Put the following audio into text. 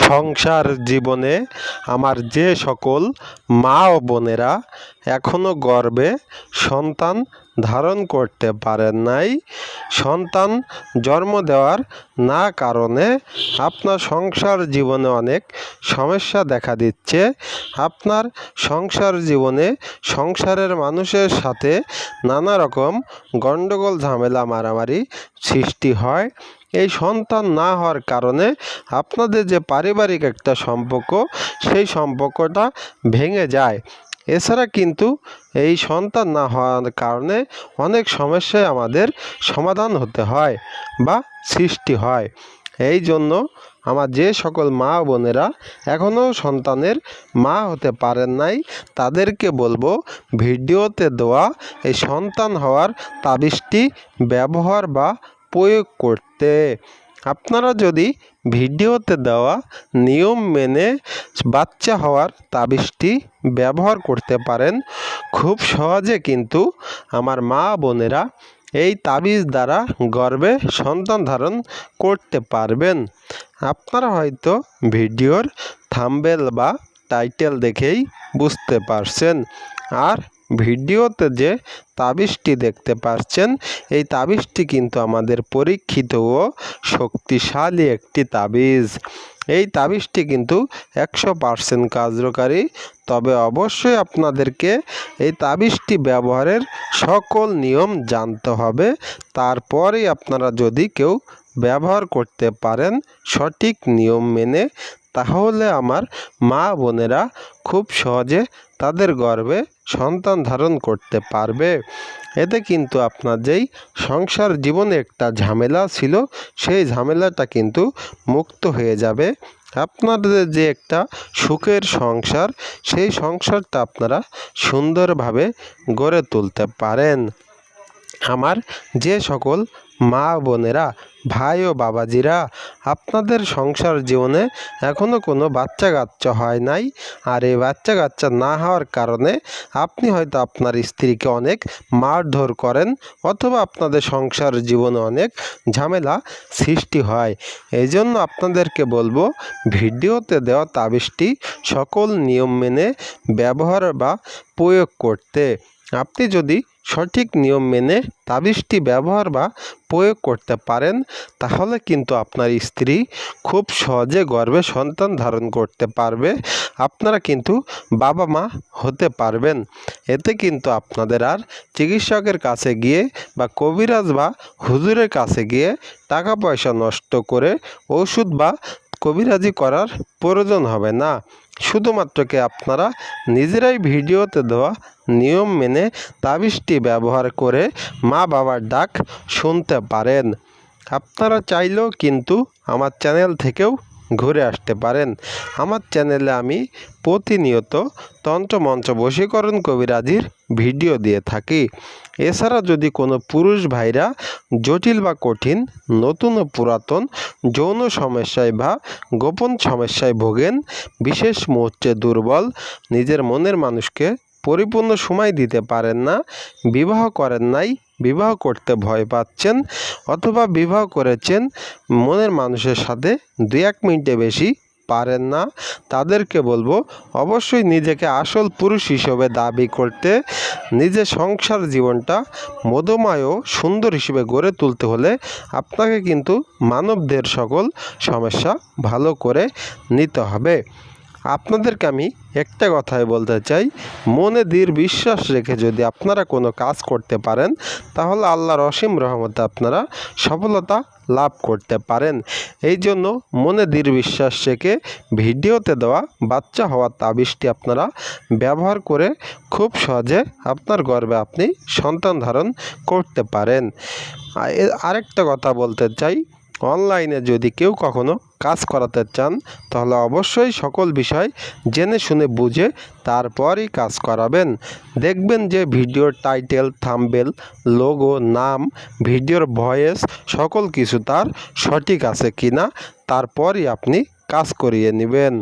সংসার জীবনে আমার যে সকল মা ও বোনেরা এখনও গর্বে সন্তান ধারণ করতে পারেন নাই। সন্তান জন্ম দেওয়ার না কারণে আপনার সংসার জীবনে অনেক সমস্যা দেখা দিচ্ছে। আপনার সংসার জীবনে সংসারের মানুষের সাথে নানা রকম গণ্ডগোল ঝামেলা, মারামারি সৃষ্টি হয়। এই সন্তান না হওয়ার কারণে আপনাদের যে পারিবারিক একটা সম্পর্ক, সেই সম্পর্কটা ভেঙে যায়। এছাড়া কিন্তু এই সন্তান না হওয়ার কারণে অনেক সমস্যায় আমাদের সমাধান হতে হয় বা সৃষ্টি হয়। এই জন্য আমার যে সকল মা বোনেরা এখনও সন্তানের মা হতে পারেন নাই, তাদেরকে বলব ভিডিওতে দেওয়া এই সন্তান হওয়ার তাবিজটি ব্যবহার বা প্রয়োগ করতে। আপনারা যদি ভিডিওতে দেওয়া নিয়ম মেনে বাচ্চা হওয়ার তাবিজটি ব্যবহার করতে পারেন, খুব সহজে কিন্তু আমার মা বোনেরা এই তাবিজ দ্বারা গর্ভে সন্তান ধারণ করতে পারবেন। আপনারা হয়তো ভিডিওর থাম্বেল বা টাইটেল দেখেই বুঝতে পারছেন। আর ভিডিওতে যে তাবিজটি দেখতে পাচ্ছেন, এই তাবিজটি কিন্তু আমাদের পরীক্ষিত ও শক্তিশালী একটি তাবিজ। এই তাবিজটি কিন্তু একশো পার্সেন্ট কার্যকারী। তবে অবশ্যই আপনাদেরকে এই তাবিজটি ব্যবহারের সকল নিয়ম জানতে হবে। তারপরেই আপনারা যদি কেউ ব্যবহার করতে পারেন সঠিক নিয়ম মেনে, তাহলে আমার মা বোনেরা খুব সহজে তাদের গর্ভে সন্তান ধারণ করতে পারবে। এতে কিন্তু আপনার যেই সংসার জীবনে একটা ঝামেলা ছিল, সেই ঝামেলাটা কিন্তু মুক্ত হয়ে যাবে। আপনাদের যে একটা সুখের সংসার, সেই সংসারটা আপনারা সুন্দরভাবে গড়ে তুলতে পারেন। আমার যে সকল মা বোনেরা, ভাই ও বাবাজিরা, আপনাদের সংসার জীবনে এখনও কোনো বাচ্চা কাচ্চা হয় নাই। আর এই বাচ্চা কাচ্চা না হওয়ার কারণে আপনি হয়তো আপনার স্ত্রীকে অনেক মারধর করেন অথবা আপনাদের সংসার জীবনে অনেক ঝামেলা সৃষ্টি হয়। এই জন্য আপনাদেরকে বলব, ভিডিওতে দেওয়া তাবিজটি সকল নিয়ম মেনে ব্যবহার বা প্রয়োগ করতে। আপনি যদি সঠিক নিয়ম মেনে তাবিজটি ব্যবহার বা প্রয়োগ করতে পারেন, তাহলে কিন্তু আপনার স্ত্রী খুব সহজে গর্ভে সন্তান ধারণ করতে পারবে। আপনারা কিন্তু বাবা মা হতে পারবেন। এতে কিন্তু আপনাদের আর চিকিৎসকের কাছে গিয়ে বা কবিরাজ বা হুজুরের কাছে গিয়ে টাকা পয়সা নষ্ট করে ওষুধ বা কবিরাজি করার প্রয়োজন হবে না। শুধুমাত্রকে আপনারা নিজেরাই ভিডিওতে দেওয়া নিয়ম মেনে তাবিজটি ব্যবহার করে মা বাবার ডাক শুনতে পারেন। আপনারা চাইলেও কিন্তু আমার চ্যানেল থেকেও ঘুরে আসতে পারেন। আমার চ্যানেলে আমি প্রতিনিয়ত তন্ত্রমন্ত্র বশীকরণ কবিরাজির ভিডিও দিয়ে থাকি। এছাড়া যদি কোনো পুরুষ ভাইরা জটিল বা কঠিন, নতুন ও পুরাতন, যৌন সমস্যায় বা গোপন সমস্যায় ভোগেন, বিশেষ মুহূর্তে দুর্বল, নিজের মনের মানুষকে পরিপূর্ণ সময় দিতে পারেন না, বিবাহ করেন নাই, বিবাহ করতে ভয় পাচ্ছেন অথবা বিবাহ করেছেন, মনের মানুষের সাথে দু এক মিনিটে বেশি পারেন না। তাদেরকে বলব, অবশ্যই নিজেকে আসল পুরুষ হিসেবে দাবি করতে, নিজের সংসার জীবনটা মধুময় ও সুন্দর হিসেবে গড়ে তুলতে হলে আপনাকে কিন্তু মানবদের সকল সমস্যা ভালো করে নিতে হবে। আপনাদেরকে আমি একটা কথাই বলতে চাই। মনে দৃঢ় বিশ্বাস রেখে যদি আপনারা কোনো কাজ করতে পারেন, তাহলে আল্লাহর অসীম রহমতে আপনারা সফলতা লাভ করতে পারেন। এই জন্য মনে দৃঢ় বিশ্বাস রেখে ভিডিওতে দেওয়া বাচ্চা হওয়ার তাবিজটি আপনারা ব্যবহার করে খুব সহজে আপনার গর্বে আপনি সন্তান ধারণ করতে পারেন। আরেকটা কথা বলতে চাই অনলাইনে যদি কেউ কখনো কাজ করাতে চান, তাহলে অবশ্যই সকল বিষয় জেনে শুনে বুঝে তারপরই কাজ করাবেন। দেখবেন যে ভিডিওর টাইটেল, থাম্বেল, লোগো, নাম, ভিডিওর ভয়েস সকল কিছু তার সঠিক আছে কিনা, তারপরই আপনি কাজ করিয়ে নেবেন।